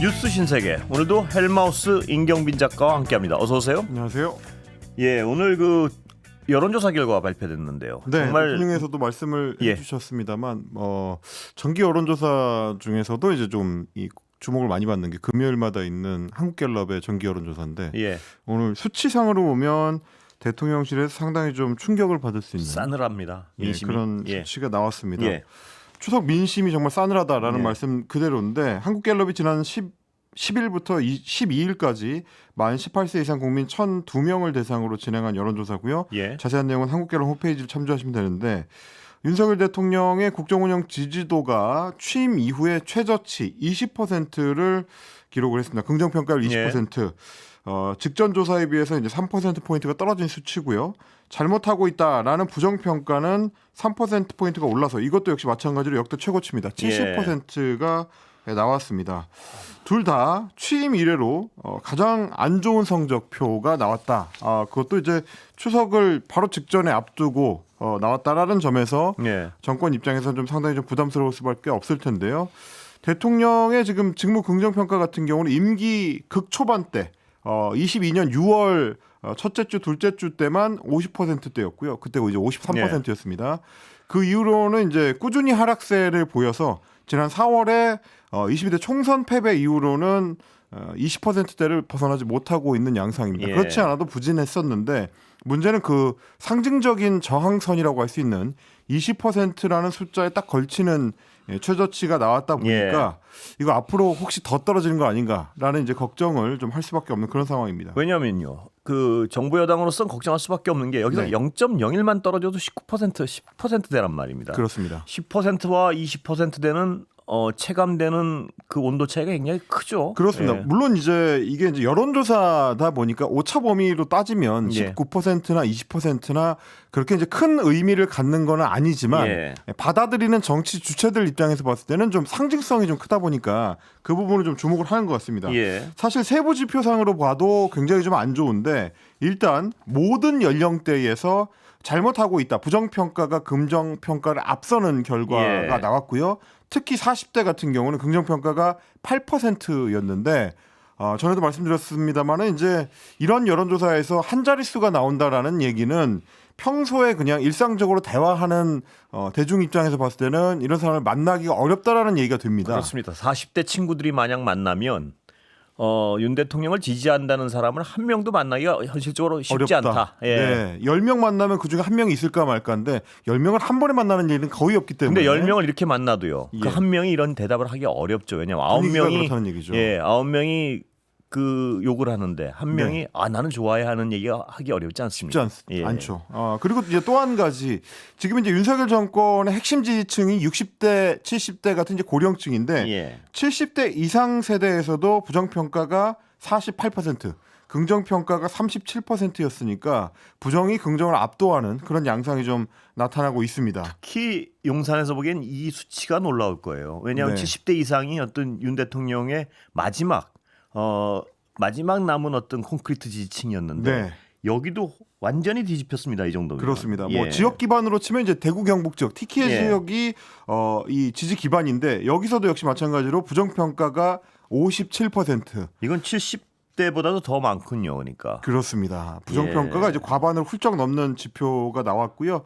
뉴스 신세계 오늘도 헬마우스 임경빈 작가와 함께합니다. 어서 오세요. 안녕하세요. 예, 오늘 그 여론조사 결과가 발표됐는데요. 네, 정말 대통령에서도 말씀을 예. 해주셨습니다만 어, 정기 여론조사 중에서도 이제 좀 이 주목을 많이 받는 게 금요일마다 있는 한국갤럽의 정기 여론조사인데 예, 오늘 수치상으로 보면 대통령실에서 상당히 좀 충격을 받을 수 있는 싸늘합니다. 예, 민심이. 그런 예. 수치가 나왔습니다. 예. 추석 민심이 정말 싸늘하다라는 예. 말씀 그대로인데 한국갤럽이 지난 10, 10일부터 12일까지 만 18세 이상 국민 1,002명을 대상으로 진행한 여론조사고요. 예. 자세한 내용은 한국갤럽 홈페이지를 참조하시면 되는데 윤석열 대통령의 국정 운영 지지도가 취임 이후에 최저치 20%를 기록을 했습니다. 긍정 평가율 20%. 어, 직전 조사에 비해서 이제 3% 포인트가 떨어진 수치고요. 잘못하고 있다라는 부정 평가는 3% 포인트가 올라서 이것도 역시 마찬가지로 역대 최고치입니다. 70%가 나왔습니다. 둘 다 취임 이래로 어, 가장 안 좋은 성적표가 나왔다. 아, 그것도 이제 추석을 바로 직전에 앞두고 어, 나왔다라는 점에서 예. 정권 입장에서는 좀 상당히 좀 부담스러울 수밖에 없을 텐데요. 대통령의 지금 직무 긍정 평가 같은 경우는 임기 극초반 때 어, 22년 6월 어, 첫째 주, 둘째 주 때만 50%대였고요. 그때 이제 53%였습니다. 그 이후로는 이제 꾸준히 하락세를 보여서 지난 4월에 어, 22대 총선 패배 이후로는 어, 20%대를 벗어나지 못하고 있는 양상입니다. 예. 그렇지 않아도 부진했었는데 문제는 그 상징적인 저항선이라고 할 수 있는 20%라는 숫자에 딱 걸치는 예, 최저치가 나왔다 보니까 이거 앞으로 혹시 더 떨어지는 거 아닌가라는 이제 걱정을 좀 할 수밖에 없는 그런 상황입니다. 왜냐면요. 그 정부 여당으로서는 걱정할 수밖에 없는 게 여기서 네. 0.01만 떨어져도 19% 10%대란 말입니다. 그렇습니다. 10%와 20%대는 어, 체감되는 그 온도 차이가 굉장히 크죠. 그렇습니다. 예. 물론 이제 이게 이제 여론조사다 보니까 오차 범위로 따지면 예. 19%나 20%나 그렇게 이제 큰 의미를 갖는 건 아니지만 예. 받아들이는 정치 주체들 입장에서 봤을 때는 좀 상징성이 좀 크다 보니까 그 부분을 좀 주목을 하는 것 같습니다. 예. 사실 세부 지표상으로 봐도 굉장히 좀 안 좋은데 일단 모든 연령대에서 잘못하고 있다. 부정평가가 긍정평가를 앞서는 결과가 예. 나왔고요. 특히 40대 같은 경우는 긍정평가가 8%였는데 어, 전에도 말씀드렸습니다만은 이제 이런 여론조사에서 한 자릿수가 나온다라는 얘기는 평소에 그냥 일상적으로 대화하는 어, 대중 입장에서 봤을 때는 이런 사람을 만나기가 어렵다라는 얘기가 됩니다. 그렇습니다. 40대 친구들이 만약 만나면 어, 윤 대통령을 지지한다는 사람을 한 명도 만나기가 현실적으로 쉽지 어렵다. 않다. 예. 네. 10명 만나면 그중에 한 명이 있을까 말까인데 10명을 한 번에 만나는 일은 거의 없기 때문에 근데 10명을 이렇게 만나도요. 예. 그한 명이 이런 대답을 하기 어렵죠. 왜냐면 분위기가 9명이 그렇다는 얘기죠. 예, 9명이 그 욕을 하는데 한 네. 명이 아 나는 좋아해 하는 얘기가 하기 어렵지 않습니까? 쉽지 않, 예. 않죠. 아, 그리고 이제 또 한 가지 지금 이제 윤석열 정권의 핵심 지지층이 60대, 70대 같은 이제 고령층인데 예. 70대 이상 세대에서도 부정평가가 48%, 긍정평가가 37%였으니까 부정이 긍정을 압도하는 그런 양상이 좀 나타나고 있습니다. 특히 용산에서 보기엔 이 수치가 놀라울 거예요. 왜냐하면 네. 70대 이상이 어떤 윤 대통령의 마지막 어 마지막 남은 어떤 콘크리트 지지층이었는데 네. 여기도 완전히 뒤집혔습니다. 이 정도면. 그렇습니다. 예. 뭐 지역 기반으로 치면 이제 대구 경북 지역, TK 예. 지역이 어, 이 지지 기반인데 여기서도 역시 마찬가지로 부정 평가가 57%. 이건 70 대보다도 더 많군요. 그러니까. 그렇습니다. 부정평가가 예. 이제 과반을 훌쩍 넘는 지표가 나왔고요.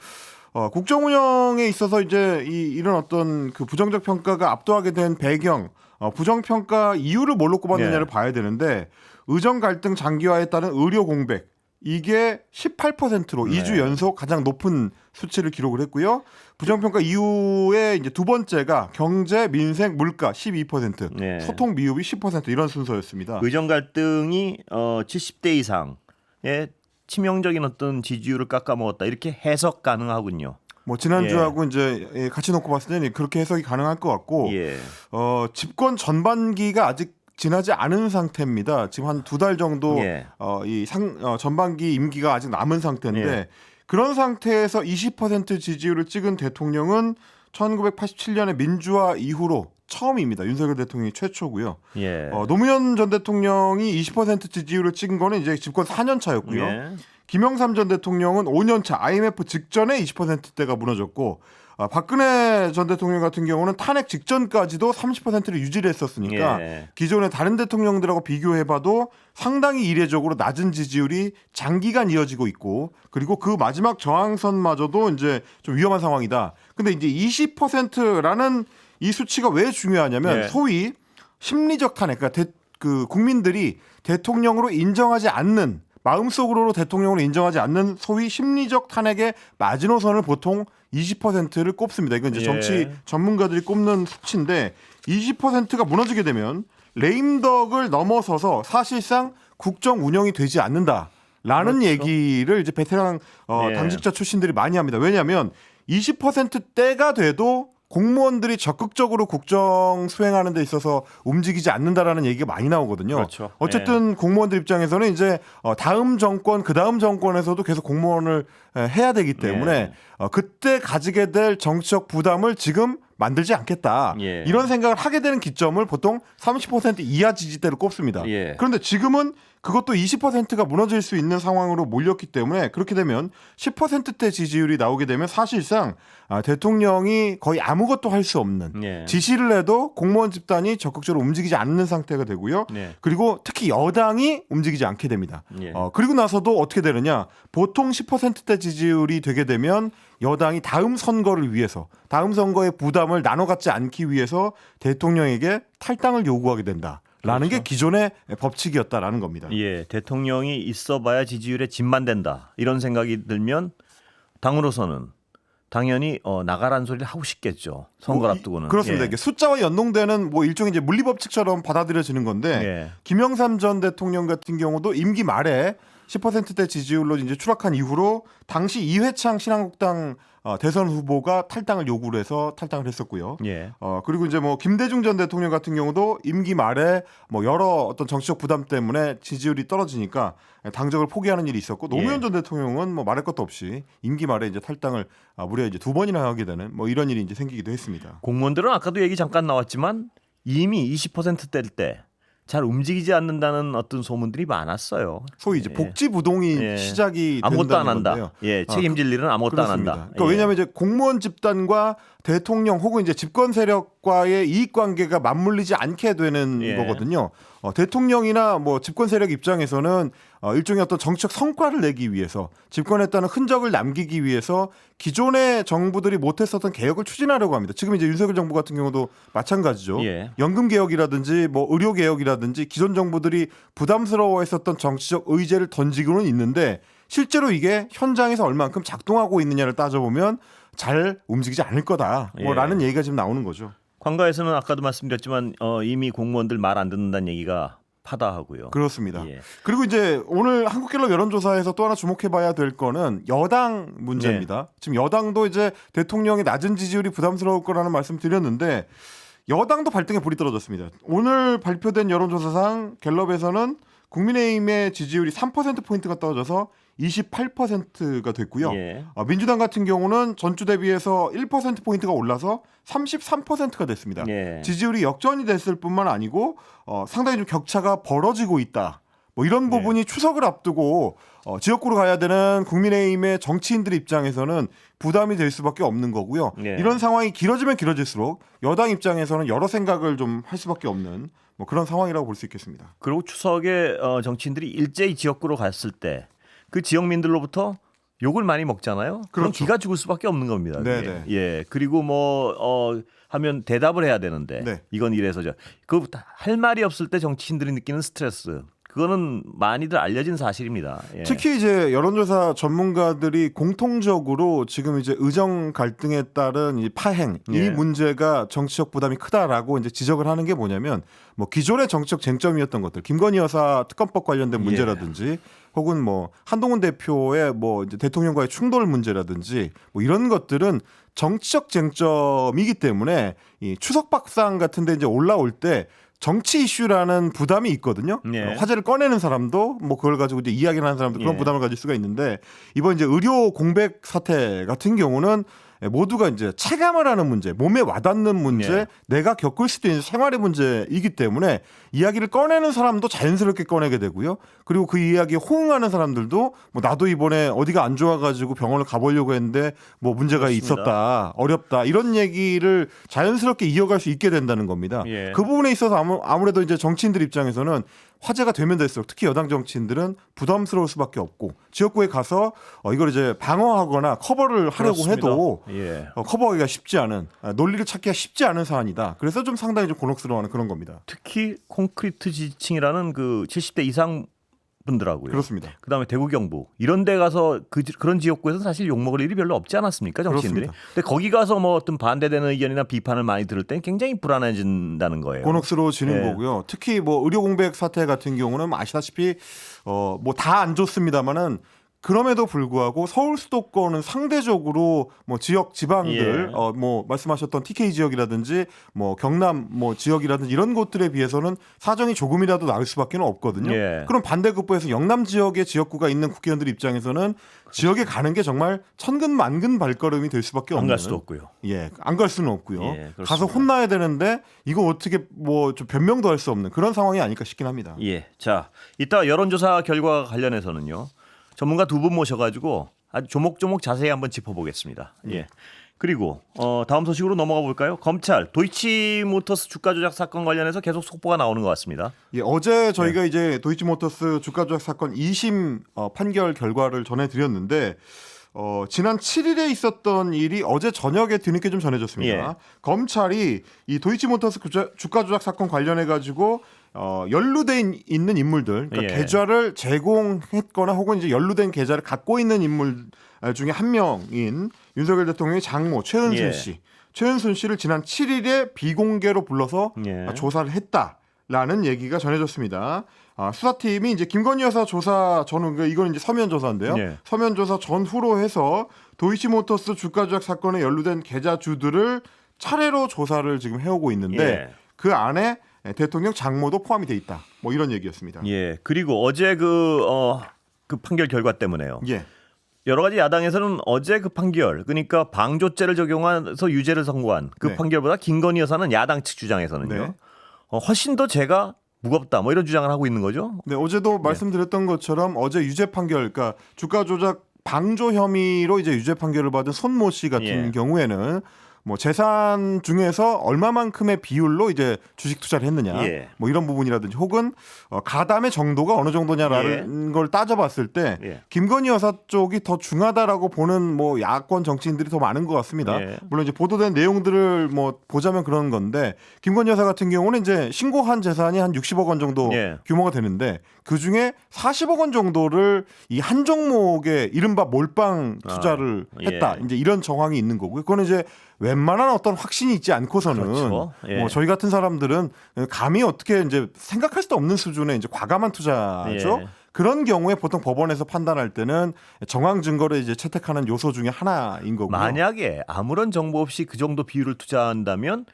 어, 국정 운영에 있어서 이제 이, 이런 어떤 그 부정적 평가가 압도하게 된 배경, 어, 부정평가 이유를 뭘로 꼽았느냐를 예. 봐야 되는데 의정 갈등 장기화에 따른 의료 공백 이게 18%로 네. 2주 연속 가장 높은 수치를 기록을 했고요. 부정평가 이후에 이제 두 번째가 경제, 민생, 물가 12%, 네. 소통 미흡이 10% 이런 순서였습니다. 의정 갈등이 어 70대 이상의 치명적인 어떤 지지율을 깎아먹었다 이렇게 해석 가능하군요. 뭐 지난주하고 이제 예, 같이 놓고 봤을 때는 그렇게 해석이 가능할 것 같고 예. 어, 집권 전반기가 아직 지나지 않은 상태입니다. 지금 한 두 달 정도 예. 어, 이 상, 어, 전반기 임기가 아직 남은 상태인데 예. 그런 상태에서 20% 지지율을 찍은 대통령은 1987년의 민주화 이후로 처음입니다. 윤석열 대통령이 최초고요. 예. 어, 노무현 전 대통령이 20% 지지율을 찍은 거는 이제 집권 4년 차였고요. 예. 김영삼 전 대통령은 5년 차 IMF 직전에 20%대가 무너졌고 아, 박근혜 전 대통령 같은 경우는 탄핵 직전까지도 30%를 유지를 했었으니까 예. 기존의 다른 대통령들하고 비교해봐도 상당히 이례적으로 낮은 지지율이 장기간 이어지고 있고 그리고 그 마지막 저항선마저도 이제 좀 위험한 상황이다. 근데 이제 20%라는 이 수치가 왜 중요하냐면 예. 소위 심리적 탄핵, 그러니까 대- 그 국민들이 대통령으로 인정하지 않는 마음속으로 대통령으로 인정하지 않는 소위 심리적 탄핵의 마지노선을 보통 20%를 꼽습니다. 이건 이제 예. 정치 전문가들이 꼽는 수치인데 20%가 무너지게 되면 레임덕을 넘어서서 사실상 국정 운영이 되지 않는다라는 그렇죠. 얘기를 이제 베테랑 어, 예. 당직자 출신들이 많이 합니다. 왜냐하면 20%대가 돼도 공무원들이 적극적으로 국정 수행하는 데 있어서 움직이지 않는다라는 얘기가 많이 나오거든요. 그렇죠. 어쨌든 공무원들 입장에서는 이제 어, 다음 정권 그 다음 정권에서도 계속 공무원을 에, 해야 되기 때문에 예. 어, 그때 가지게 될 정치적 부담을 지금 만들지 않겠다 예. 이런 생각을 하게 되는 기점을 보통 30% 이하 지지대로 꼽습니다. 예. 그런데 지금은 그것도 20%가 무너질 수 있는 상황으로 몰렸기 때문에 그렇게 되면 10%대 지지율이 나오게 되면 사실상 아, 대통령이 거의 아무것도 할 수 없는 예. 지시를 해도 공무원 집단이 적극적으로 움직이지 않는 상태가 되고요. 네. 그리고 특히 여당이 움직이지 않게 됩니다. 예. 어, 그리고 나서도 어떻게 되느냐? 보통 10%대 지지율이 되게 되면 여당이 다음 선거를 위해서 다음 선거의 부담을 나눠 갖지 않기 위해서 대통령에게 탈당을 요구하게 된다 라는 게 기존의 법칙이었다라는 겁니다. 예, 대통령이 있어봐야 지지율에 짐만 된다 이런 생각이 들면 당으로서는 당연히 어, 나가라는 소리를 하고 싶겠죠. 선거를 뭐 이- 앞두고는. 그렇습니다. 예. 이게 숫자와 연동되는 뭐 일종의 이제 물리법칙처럼 받아들여지는 건데 예. 김영삼 전 대통령 같은 경우도 임기 말에 10%대 지지율로 이제 추락한 이후로 당시 이회창 신한국당 어, 대선 후보가 탈당을 요구를 해서 탈당을 했었고요. 예. 어 그리고 이제 뭐 김대중 전 대통령 같은 경우도 임기 말에 뭐 여러 어떤 정치적 부담 때문에 지지율이 떨어지니까 당적을 포기하는 일이 있었고 노무현 예. 전 대통령은 뭐 말할 것도 없이 임기 말에 이제 탈당을 아, 무려 이제 두 번이나 하게 되는 뭐 이런 일이 이제 생기기도 했습니다. 공무원들은 아까도 얘기 잠깐 나왔지만 이미 20%대일 때 잘 움직이지 않는다는 어떤 소문들이 많았어요. 소위 이제 예. 복지 부동이 예. 시작이 아무것도 안 한다. 건데요. 예, 아, 책임질 일은 아무것도 안 그렇습니다. 한다. 그러니까 예. 왜냐하면 이제 공무원 집단과 대통령 혹은 이제 집권 세력과의 이익 관계가 맞물리지 않게 되는 예. 거거든요. 어, 대통령이나 뭐 집권 세력 입장에서는 어, 일종의 어떤 정치적 성과를 내기 위해서 집권했다는 흔적을 남기기 위해서 기존의 정부들이 못했었던 개혁을 추진하려고 합니다. 지금 이제 윤석열 정부 같은 경우도 마찬가지죠. 예. 연금 개혁이라든지 뭐 의료 개혁이라든지 기존 정부들이 부담스러워했었던 정치적 의제를 던지고는 있는데 실제로 이게 현장에서 얼만큼 작동하고 있느냐를 따져보면 잘 움직이지 않을 거다. 예. 뭐라는 얘기가 지금 나오는 거죠. 관가에서는 아까도 말씀드렸지만 어, 이미 공무원들 말 안 듣는다는 얘기가 파다하고요. 그렇습니다. 예. 그리고 이제 오늘 한국갤럽 여론조사에서 또 하나 주목해봐야 될 거는 여당 문제입니다. 네. 지금 여당도 이제 대통령의 낮은 지지율이 부담스러울 거라는 말씀 드렸는데 여당도 발등에 불이 떨어졌습니다. 오늘 발표된 여론조사상 갤럽에서는 국민의힘의 지지율이 3% 포인트가 떨어져서 28%가 됐고요. 예. 어, 민주당 같은 경우는 전주 대비해서 1% 포인트가 올라서 33%가 됐습니다. 예. 지지율이 역전이 됐을 뿐만 아니고 어, 상당히 좀 격차가 벌어지고 있다. 뭐 이런 네. 부분이 추석을 앞두고 어, 지역구로 가야 되는 국민의힘의 정치인들 입장에서는 부담이 될 수밖에 없는 거고요. 네. 이런 상황이 길어지면 길어질수록 여당 입장에서는 여러 생각을 좀 할 수밖에 없는 뭐 그런 상황이라고 볼 수 있겠습니다. 그리고 추석에 어, 정치인들이 일제히 지역구로 갔을 때 그 지역민들로부터 욕을 많이 먹잖아요. 그럼 그렇죠. 기가 죽을 수밖에 없는 겁니다. 그게. 네네. 예. 그리고 뭐 어, 하면 대답을 해야 되는데 네. 이건 이래서죠. 그할 말이 없을 때 정치인들이 느끼는 스트레스. 그거는 많이들 알려진 사실입니다. 예. 특히 이제 여론조사 전문가들이 공통적으로 지금 이제 의정 갈등에 따른 이 파행 예. 이 문제가 정치적 부담이 크다라고 이제 지적을 하는 게 뭐냐면 뭐 기존의 정치적 쟁점이었던 것들 김건희 여사 특검법 관련된 예. 문제라든지 혹은 뭐 한동훈 대표의 뭐 이제 대통령과의 충돌 문제라든지 뭐 이런 것들은 정치적 쟁점이기 때문에 이 추석 박상 같은 데 이제 올라올 때 정치 이슈라는 부담이 있거든요. 예. 어, 화제를 꺼내는 사람도 뭐 그걸 가지고 이제 이야기를 하는 사람도 그런 예. 부담을 가질 수가 있는데 이번 이제 의료 공백 사태 같은 경우는 모두가 이제 체감을 하는 문제, 몸에 와닿는 문제, 예. 내가 겪을 수도 있는 생활의 문제이기 때문에 이야기를 꺼내는 사람도 자연스럽게 꺼내게 되고요. 그리고 그 이야기에 호응하는 사람들도 뭐 나도 이번에 어디가 안 좋아가지고 병원을 가보려고 했는데 뭐 문제가 그렇습니다. 있었다, 어렵다 이런 얘기를 자연스럽게 이어갈 수 있게 된다는 겁니다. 예. 그 부분에 있어서 아무, 아무래도 이제 정치인들 입장에서는 화제가 되면 될수록 특히 여당 정치인들은 부담스러울 수밖에 없고 지역구에 가서 어, 이걸 이제 방어하거나 커버를 하려고 그렇습니다. 해도 예. 어, 커버하기가 쉽지 않은 아, 논리를 찾기가 쉽지 않은 사안이다. 그래서 좀 상당히 좀 곤혹스러워하는 그런 겁니다. 특히 콘크리트 지층이라는 그 70대 이상 분들하고요. 그렇습니다. 그다음에 대구 경북 이런 데 가서 그 그런 지역구에서 사실 욕 먹을 일이 별로 없지 않았습니까 정치인들이? 그렇습니다. 근데 거기 가서 뭐 어떤 반대되는 의견이나 비판을 많이 들을 땐 굉장히 불안해진다는 거예요. 곤혹스러워지는 예. 거고요. 특히 뭐 의료 공백 사태 같은 경우는 아시다시피 어 뭐 다 안 좋습니다만은 그럼에도 불구하고 서울 수도권은 상대적으로 뭐 지역 지방들 예. 어뭐 말씀하셨던 TK 지역이라든지 뭐 경남 뭐 지역이라든지 이런 곳들에 비해서는 사정이 조금이라도 나을 수밖에 는 없거든요. 예. 그럼 반대급부에서 영남 지역의 지역구가 있는 국회의원들 입장에서는 지역에 가는 게 정말 천근 만근 발걸음이 될 수밖에 안 없는 갈 수도 없고요. 예, 안 갈 수는 없고요. 예. 가서 혼나야 되는데 이거 어떻게 뭐 좀 변명도 할 수 없는 그런 상황이 아닐까 싶긴 합니다. 예. 자, 이따 여론조사 결과 관련해서는요. 전문가 두 분 모셔가지고 아주 조목조목 자세히 한번 짚어보겠습니다. 예. 그리고 어, 다음 소식으로 넘어가 볼까요? 검찰 도이치모터스 주가 조작 사건 관련해서 계속 속보가 나오는 것 같습니다. 예, 어제 네. 저희가 이제 도이치모터스 주가 조작 사건 2심 어, 판결 결과를 전해드렸는데 어, 지난 7일에 있었던 일이 어제 저녁에 뒤늦게 좀 전해졌습니다. 예. 검찰이 이 도이치모터스 주가 조작 사건 관련해 가지고 어, 연루돼 있- 있는 인물들, 그러니까 예. 계좌를 제공했거나 혹은 이제 연루된 계좌를 갖고 있는 인물 중에 한 명인 윤석열 대통령의 장모 최은순 예. 씨, 최은순 씨를 지난 7일에 비공개로 불러서 예. 아, 조사를 했다라는 얘기가 전해졌습니다. 아, 수사팀이 이제 김건희 여사 조사 전후 그 이건 이제 서면 조사인데요. 예. 서면 조사 전후로 해서 도이치모터스 주가 조작 사건에 연루된 계좌주들을 차례로 조사를 지금 해오고 있는데 예. 그 안에 대통령 장모도 포함이 돼 있다. 뭐 이런 얘기였습니다. 예. 그리고 어제 그, 어, 그 판결 결과 때문에요. 예. 여러 가지 야당에서는 어제 그 판결, 그러니까 방조죄를 적용해서 유죄를 선고한 그 네. 판결보다 김건희 여사는 야당 측 주장에서는요. 네. 어, 훨씬 더 제가 무겁다. 뭐 이런 주장을 하고 있는 거죠. 네, 어제도 말씀드렸던 것처럼 어제 유죄 판결, 그러니까 주가 조작 방조 혐의로 이제 유죄 판결을 받은 손모 씨 같은 예. 경우에는 뭐 재산 중에서 얼마만큼의 비율로 이제 주식 투자를 했느냐, 예. 뭐 이런 부분이라든지 혹은 어, 가담의 정도가 어느 정도냐라는 걸 따져봤을 때 예. 김건희 여사 쪽이 더 중하다라고 보는 뭐 야권 정치인들이 더 많은 것 같습니다. 예. 물론 이제 보도된 내용들을 뭐 보자면 그런 건데 김건희 여사 같은 경우는 이제 신고한 재산이 한 60억 원 정도 예. 규모가 되는데 그 중에 40억 원 정도를 이 한 종목에 이른바 몰빵 투자를 아, 예. 했다. 이제 이런 정황이 있는 거고요. 그거는 이제 웬만한 어떤 확신이 있지 않고서는 그렇죠. 예. 뭐 저희 같은 사람들은 감히 어떻게 이제 생각할 수도 없는 수준의 이제 과감한 투자죠. 예. 그런 경우에 보통 법원에서 판단할 때는 정황 증거를 이제 채택하는 요소 중에 하나인 거고요. 만약에 아무런 정보 없이 그 정도 비율을 투자한다면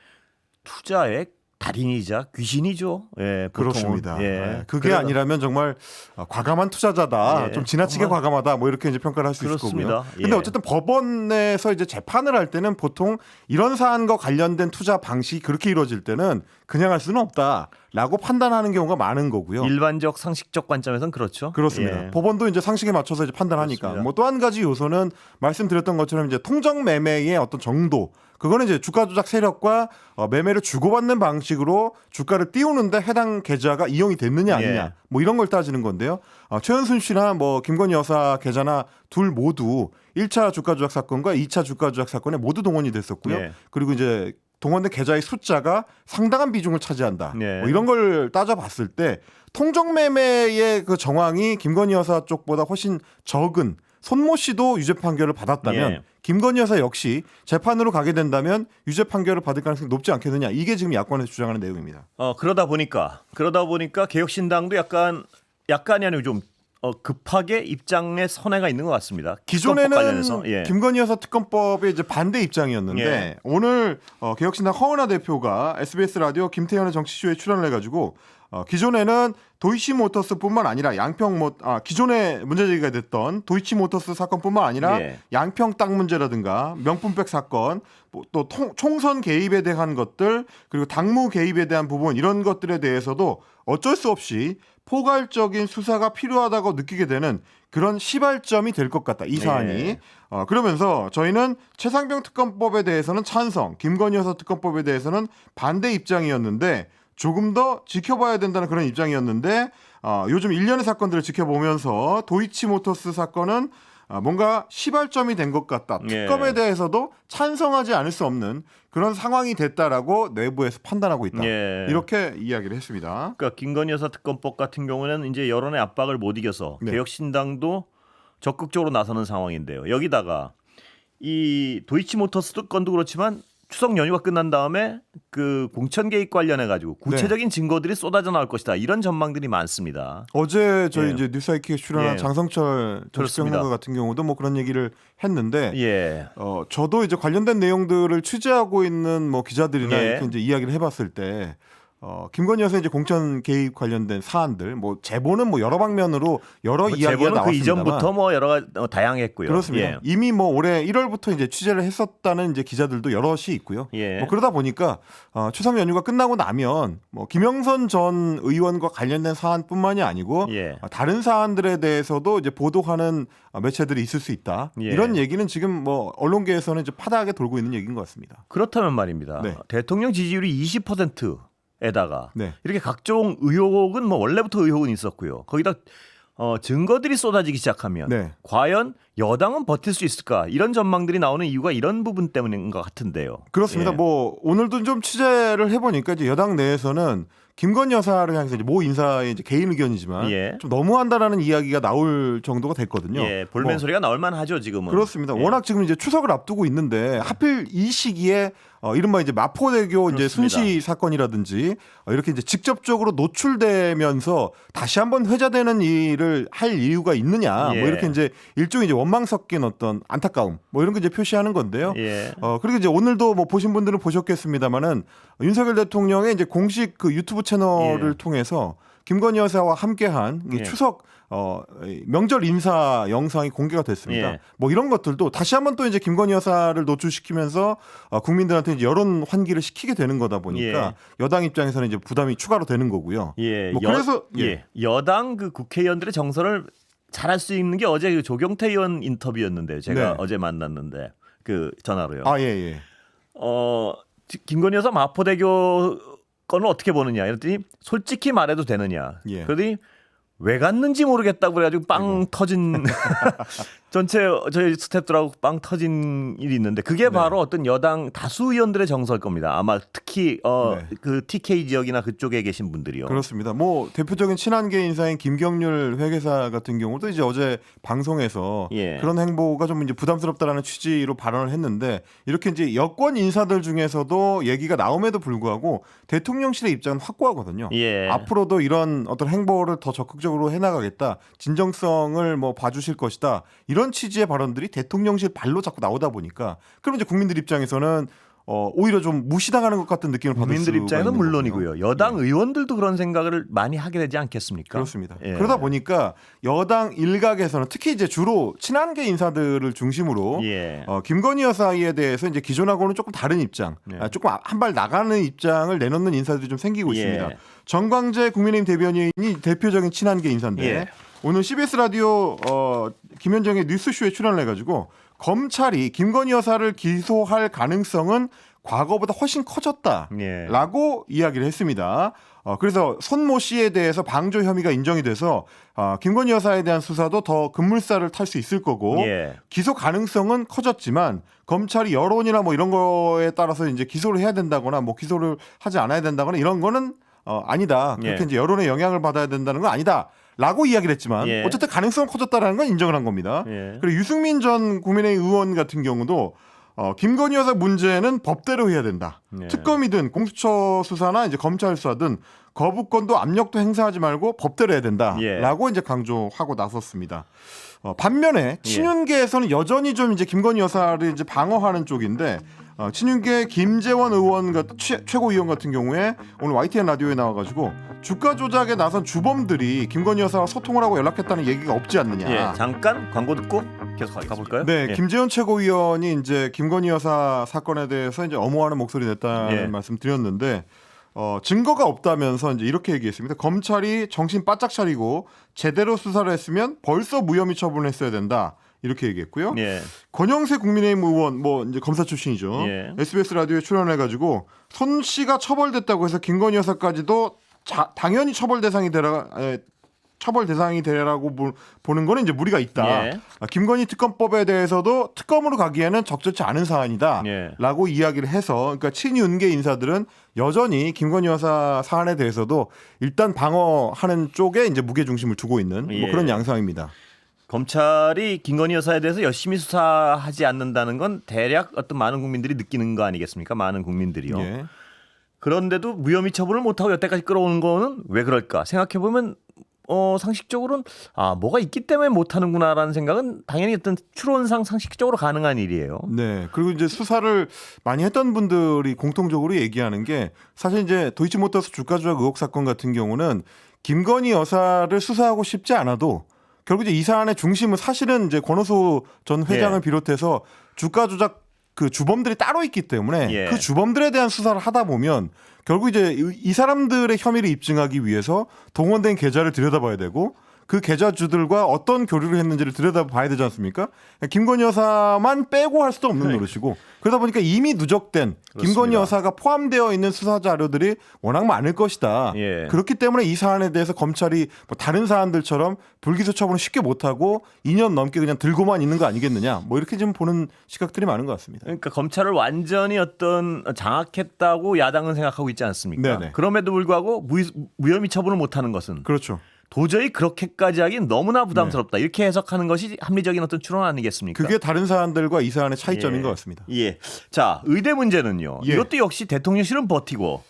투자의 달인이자 귀신이죠. 예, 보통은. 그렇습니다. 예. 예, 그게 그래서- 아니라면 정말 어, 과감한 투자자다, 예, 좀 지나치게 정말- 과감하다, 뭐 이렇게 이제 평가를 할 수 있을 그렇습니다. 거고요. 근데 예. 어쨌든 법원에서 이제 재판을 할 때는 보통 이런 사안과 관련된 투자 방식이 그렇게 이루어질 때는 그냥 할 수는 없다라고 판단하는 경우가 많은 거고요. 일반적 상식적 관점에서는 그렇죠. 그렇습니다. 예. 법원도 이제 상식에 맞춰서 이제 판단하니까. 뭐 또 한 가지 요소는 말씀드렸던 것처럼 이제 통정 매매의 어떤 정도. 그거는 이제 주가 조작 세력과 어, 매매를 주고받는 방식으로 주가를 띄우는데 해당 계좌가 이용이 됐느냐 아니냐. 예. 뭐 이런 걸 따지는 건데요. 어, 최은순 씨나 뭐 김건희 여사 계좌나 둘 모두 1차 주가 조작 사건과 2차 주가 조작 사건에 모두 동원이 됐었고요. 예. 그리고 이제 동원된 계좌의 숫자가 상당한 비중을 차지한다. 예. 뭐 이런 걸 따져봤을 때 통정 매매의 그 정황이 김건희 여사 쪽보다 훨씬 적은 손모 씨도 유죄 판결을 받았다면 예. 김건희 여사 역시 재판으로 가게 된다면 유죄 판결을 받을 가능성이 높지 않겠느냐 이게 지금 야권에서 주장하는 내용입니다. 어, 그러다 보니까 그러다 보니까 개혁신당도 약간 약간이 아니고 좀 어, 급하게 입장에 선회가 있는 것 같습니다. 기존에는. 예. 김건희 여사 특검법의 이제 반대 입장이었는데 예. 오늘 어, 개혁신당 허은하 대표가 SBS 라디오 김태현의 정치쇼에 출연을 해가지고 어, 기존에는 도이치모터스뿐만 아니라 양평 모 아, 기존에 문제 제기가 됐던 도이치모터스 사건뿐만 아니라 예. 양평 땅 문제라든가 명품백 사건 뭐 또 통- 총선 개입에 대한 것들 그리고 당무 개입에 대한 부분 이런 것들에 대해서도 어쩔 수 없이 포괄적인 수사가 필요하다고 느끼게 되는 그런 시발점이 될 것 같다 이 사안이 예. 어, 그러면서 저희는 최상병 특검법에 대해서는 찬성 김건희 여사 특검법에 대해서는 반대 입장이었는데 조금 더 지켜봐야 된다는 그런 입장이었는데 어, 요즘 일련의 사건들을 지켜보면서 도이치모터스 사건은 아, 뭔가 시발점이 된 것 같다. 예. 특검에 대해서도 찬성하지 않을 수 없는 그런 상황이 됐다라고 내부에서 판단하고 있다. 예. 이렇게 이야기를 했습니다. 그러니까 김건희 여사 특검법 같은 경우는 이제 여론의 압박을 못 이겨서 네. 개혁신당도 적극적으로 나서는 상황인데요. 여기다가 이 도이치모터스 건도 그렇지만 추석 연휴가 끝난 다음에 그 공천 개입 관련해 가지고 네. 구체적인 증거들이 쏟아져 나올 것이다. 이런 전망들이 많습니다. 어제 저희 예. 이제 뉴스아이키에 출연한 예. 장성철. 정치평론가 같은 경우도 뭐 그런 얘기를 했는데 예. 어 저도 이제 관련된 내용들을 취재하고 있는 뭐 기자들이나 예. 이렇게 이제 이야기를 해봤을 때. 어, 김건희 여사 이제 공천 개입 관련된 사안들, 뭐 제보는 뭐 여러 방면으로 여러 뭐 이야기가 제보는 그 나왔습니다만 이전부터 뭐 여러 가지 어, 다양했고요. 그렇습니다. 예. 이미 뭐 올해 1월부터 이제 취재를 했었다는 이제 기자들도 여럿이 있고요. 예. 뭐 그러다 보니까 어, 추석 연휴가 끝나고 나면 뭐 김영선 전 의원과 관련된 사안뿐만이 아니고 예. 어, 다른 사안들에 대해서도 이제 보도하는 어, 매체들이 있을 수 있다. 예. 이런 얘기는 지금 뭐 언론계에서는 이제 파다하게 돌고 있는 얘기인 것 같습니다. 그렇다면 말입니다. 네. 대통령 지지율이 20% 에다가 네. 이렇게 각종 의혹은 뭐 원래부터 의혹은 있었고요. 거기다 어, 증거들이 쏟아지기 시작하면 네. 과연 여당은 버틸 수 있을까 이런 전망들이 나오는 이유가 이런 부분 때문인 것 같은데요. 그렇습니다. 예. 뭐 오늘도 좀 취재를 해보니까 이제 여당 내에서는 김건희 여사를 향해서 모 인사의 이제 개인 의견이지만 예. 좀 너무한다라는 이야기가 나올 정도가 됐거든요. 예, 볼멘 뭐 소리가 나올 만하죠 지금은. 그렇습니다. 예. 워낙 지금 이제 추석을 앞두고 있는데 하필 이 시기에 어, 이른바 이제 마포대교 이제 그렇습니다. 순시 사건이라든지 어, 이렇게 이제 직접적으로 노출되면서 다시 한번 회자되는 일을 할 이유가 있느냐 예. 뭐 이렇게 이제 일종의 이제 원망 섞인 어떤 안타까움 뭐 이런 거 이제 표시하는 건데요. 예. 어 그리고 이제 오늘도 뭐 보신 분들은 보셨겠습니다만은 윤석열 대통령의 이제 공식 그 유튜브 채널을 예. 통해서 김건희 여사와 함께한 이 예. 추석 어이 명절 인사 영상이 공개가 됐습니다. 예. 뭐 이런 것들도 다시 한번 또 이제 김건희 여사를 노출시키면서 어, 국민들한테 이제 여론 환기를 시키게 되는 거다 보니까 여당 입장에서는 이제 부담이 추가로 되는 거고요. 예. 뭐 여, 그래서 예. 예. 여당 그 국회의원들의 정서를 잘할 수 있는 게 어제 그 조경태 의원 인터뷰였는데요. 제가 네. 어제 만났는데 그 전화로요. 아 예 예. 어 지- 김건희 여사 마포대교 건을 어떻게 보느냐 이랬더니 솔직히 말해도 되느냐. 예. 그러더니 왜 갔는지 모르겠다고 그래가지고 빵 터진 전체 저희 스태프들하고 빵 터진 일이 있는데 그게 네. 바로 어떤 여당 다수 의원들의 정서일 겁니다. 아마 특히 어 네. 그 TK 지역이나 그쪽에 계신 분들이요. 그렇습니다. 뭐 대표적인 친한계 인사인 김경률 회계사 같은 경우도 이제 어제 방송에서 예. 그런 행보가 좀 이제 부담스럽다라는 취지로 발언을 했는데 이렇게 이제 여권 인사들 중에서도 얘기가 나옴에도 불구하고 대통령실의 입장은 확고하거든요. 예. 앞으로도 이런 어떤 행보를 더 적극적으로 해나가겠다, 진정성을 뭐 봐주실 것이다 이런 취지의 발언들이 대통령실 발로 자꾸 나오다 보니까 그럼 이제 국민들 입장에서는 어, 오히려 좀 무시당하는 것 같은 느낌을 받을 국민들 있는 물론이고요. 거고요. 여당 의원들도 그런 생각을 많이 하게 되지 않겠습니까? 그렇습니다. 예. 그러다 보니까 여당 일각에서는 특히 이제 주로 친한계 인사들을 중심으로 예. 어, 김건희 여사에 대해서 이제 기존하고는 조금 다른 입장, 네. 아, 조금 한 발 나가는 입장을 내놓는 인사들이 좀 생기고 예. 있습니다. 정광재 국민의힘 대변인이 대표적인 친한계 인사인데 예. 오늘 CBS 라디오 어, 김현정의 뉴스쇼에 출연을 해가지고 검찰이 김건희 여사를 기소할 가능성은 과거보다 훨씬 커졌다라고 예. 이야기를 했습니다. 어, 그래서 손모 씨에 대해서 방조 혐의가 인정이 돼서 어, 김건희 여사에 대한 수사도 더 급물살을 탈 수 있을 거고 예. 기소 가능성은 커졌지만 검찰이 여론이나 뭐 이런 거에 따라서 이제 기소를 해야 된다거나 뭐 기소를 하지 않아야 된다거나 이런 거는 어, 아니다. 그렇게 예. 이제 여론의 영향을 받아야 된다는 건 아니다. 라고 이야기를 했지만 예. 어쨌든 가능성은 커졌다라는 건 인정을 한 겁니다. 예. 그리고 유승민 전 국민의힘 의원 같은 경우도 어, 김건희 여사 문제는 법대로 해야 된다. 예. 특검이든 공수처 수사나 이제 검찰 수사든 거부권도 압력도 행사하지 말고 법대로 해야 된다라고 예. 이제 강조하고 나섰습니다. 어, 반면에 친윤계에서는 여전히 좀 이제 김건희 여사를 이제 방어하는 쪽인데 어, 친윤계 김재원 의원 같 최, 최고위원 같은 경우에 오늘 YTN 라디오에 나와가지고 주가 조작에 나선 주범들이 김건희 여사와 소통을 하고 연락했다는 얘기가 없지 않느냐. 예, 잠깐 광고 듣고 계속 가- 가볼까요? 네, 예. 김재원 최고위원이 이제 김건희 여사 사건에 대해서 이제 엄호하는 목소리 냈다는 예. 말씀 드렸는데 어, 증거가 없다면서 이제 이렇게 얘기했습니다. 검찰이 정신 바짝 차리고 제대로 수사를 했으면 벌써 무혐의 처분했어야 된다. 이렇게 얘기했고요. 예. 권영세 국민의힘 의원 뭐 이제 검사 출신이죠. 예. SBS 라디오에 출연해가지고 손 씨가 처벌됐다고 해서 김건희 여사까지도 자, 당연히 처벌 대상이 되라 에, 처벌 대상이 되라고 보, 보는 거는 이제 무리가 있다. 예. 아, 김건희 특검법에 대해서도 특검으로 가기에는 적절치 않은 사안이다라고 예. 이야기를 해서 그러니까 친윤계 인사들은 여전히 김건희 여사 사안에 대해서도 일단 방어하는 쪽에 이제 무게 중심을 두고 있는 예. 뭐 그런 양상입니다. 검찰이 김건희 여사에 대해서 열심히 수사하지 않는다는 건 대략 어떤 많은 국민들이 느끼는 거 아니겠습니까? 많은 국민들이요. 예. 그런데도 무혐의 처분을 못하고 여태까지 끌어오는 거는 왜 그럴까? 생각해 보면 어 상식적으로는 아 뭐가 있기 때문에 못하는구나라는 생각은 당연히 어떤 추론상 상식적으로 가능한 일이에요. 네. 그리고 이제 수사를 많이 했던 분들이 공통적으로 얘기하는 게 사실 이제 도이치모터스 주가 조작 의혹 사건 같은 경우는 김건희 여사를 수사하고 싶지 않아도 결국 이제 이 사안의 중심은 사실은 이제 권오수 전 회장을 예. 비롯해서 주가 조작 그 주범들이 따로 있기 때문에 예. 그 주범들에 대한 수사를 하다 보면 결국 이제 이- 이 사람들의 혐의를 입증하기 위해서 동원된 계좌를 들여다봐야 되고 그 계좌주들과 어떤 교류를 했는지를 들여다봐야 되지 않습니까? 김건희 여사만 빼고 할 수도 없는 노릇이고 그러다 보니까 이미 누적된 김건희 그렇습니다. 여사가 포함되어 있는 수사 자료들이 워낙 많을 것이다. 예. 그렇기 때문에 이 사안에 대해서 검찰이 뭐 다른 사안들처럼 불기소 처분을 쉽게 못하고 2년 넘게 그냥 들고만 있는 거 아니겠느냐. 뭐 이렇게 좀 보는 시각들이 많은 것 같습니다. 그러니까 검찰을 완전히 어떤 장악했다고 야당은 생각하고 있지 않습니까? 네네. 그럼에도 불구하고 무, 무혐의 처분을 못하는 것은 그렇죠. 도저히 그렇게까지 하긴 너무나 부담스럽다. 이렇게 해석하는 것이 합리적인 어떤 추론 아니겠습니까? 그게 다른 사안들과 이 사안의 차이점인 예. 것 같습니다. 예. 자, 의대 문제는요. 예. 이것도 역시 대통령실은 버티고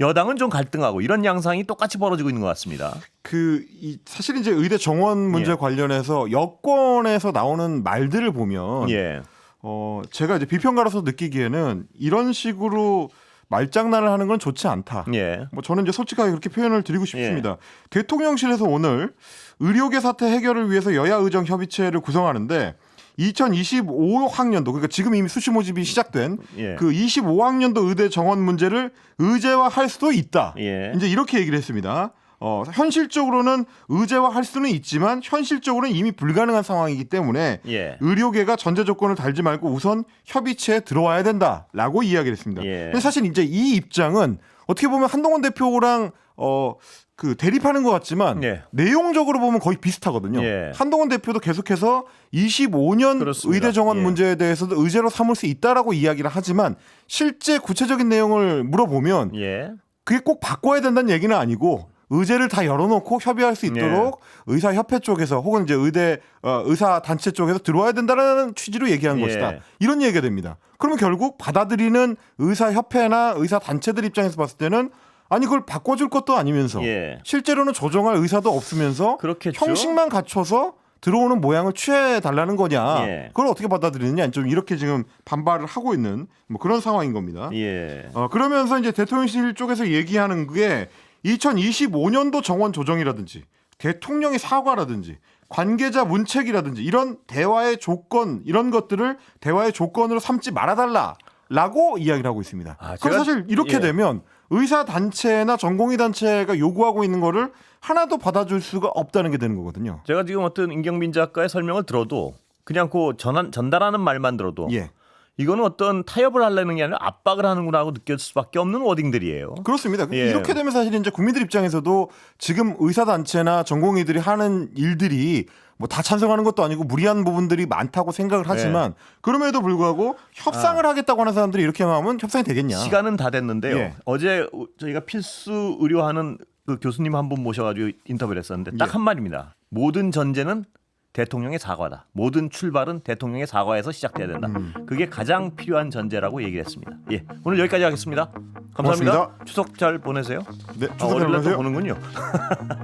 여당은 좀 갈등하고 이런 양상이 똑같이 벌어지고 있는 것 같습니다. 그 이, 사실 이제 의대 정원 문제 예. 관련해서 여권에서 나오는 말들을 보면 예. 어 제가 이제 비평가로서 느끼기에는 이런 식으로 말장난을 하는 건 좋지 않다. 예. 뭐 저는 이제 솔직하게 그렇게 표현을 드리고 싶습니다. 대통령실에서 오늘 의료계 사태 해결을 위해서 여야 의정 협의체를 구성하는데 2025학년도 그러니까 지금 이미 수시 모집이 시작된 예. 그 25학년도 의대 정원 문제를 의제화할 수도 있다. 예. 이제 이렇게 얘기를 했습니다. 어, 현실적으로는 의제화할 수는 있지만 현실적으로는 이미 불가능한 상황이기 때문에 예. 의료계가 전제 조건을 달지 말고 우선 협의체에 들어와야 된다라고 이야기를 했습니다. 예. 근데 사실 이제 이 입장은 어떻게 보면 한동훈 대표랑 어 그 대립하는 것 같지만 예. 내용적으로 보면 거의 비슷하거든요. 예. 한동훈 대표도 계속해서 25년 그렇습니다. 의대 정원 예. 문제에 대해서도 의제로 삼을 수 있다라고 이야기를 하지만 실제 구체적인 내용을 물어보면 예. 그게 꼭 바꿔야 된다는 얘기는 아니고 의제를 다 열어놓고 협의할 수 있도록 네. 의사 협회 쪽에서 혹은 이제 의대 어, 의사 단체 쪽에서 들어와야 된다는 취지로 얘기한 예. 것이다. 이런 얘기가 됩니다. 그러면 결국 받아들이는 의사 협회나 의사 단체들 입장에서 봤을 때는 아니 그걸 바꿔줄 것도 아니면서 예. 실제로는 조정할 의사도 없으면서 그렇겠죠. 형식만 갖춰서 들어오는 모양을 취해 달라는 거냐. 예. 그걸 어떻게 받아들이느냐. 좀 이렇게 지금 반발을 하고 있는 뭐 그런 상황인 겁니다. 예. 어, 그러면서 이제 대통령실 쪽에서 얘기하는 게 2025년도 정원 조정이라든지 대통령의 사과라든지 관계자 문책이라든지 이런 대화의 조건 이런 것들을 대화의 조건으로 삼지 말아달라 라고 이야기를 하고 있습니다. 아, 그럼 사실 이렇게 예. 되면 의사 단체나 전공의 단체가 요구하고 있는 거를 하나도 받아줄 수가 없다는 게 되는 거거든요. 제가 지금 어떤 임경민 작가의 설명을 들어도 그냥 그 전한, 전달하는 말만 들어도 예. 이거는 어떤 타협을 하려는 게 아니라 압박을 하는구나 하고 느낄 수밖에 없는 워딩들이에요. 그렇습니다. 예. 이렇게 되면 사실 이제 국민들 입장에서도 지금 의사 단체나 전공의들이 하는 일들이 뭐 다 찬성하는 것도 아니고 무리한 부분들이 많다고 생각을 하지만 네. 그럼에도 불구하고 협상을 하겠다고 하는 사람들이 이렇게 하면 협상이 되겠냐? 아. 시간은 다 됐는데요. 예. 어제 저희가 필수 의료하는 그 교수님 한 분 모셔가지고 인터뷰를 했었는데 딱 예. 한 말입니다. 모든 전제는 대통령의 사과다. 모든 출발은 대통령의 사과에서 시작돼야 된다. 음. 그게 가장 필요한 전제라고 얘기를 했습니다. 예, 오늘 여기까지 하겠습니다. 감사합니다. 고맙습니다. 추석 잘 보내세요. 네, 아, 추석 잘 어릴날 또 보내세요. 보는군요.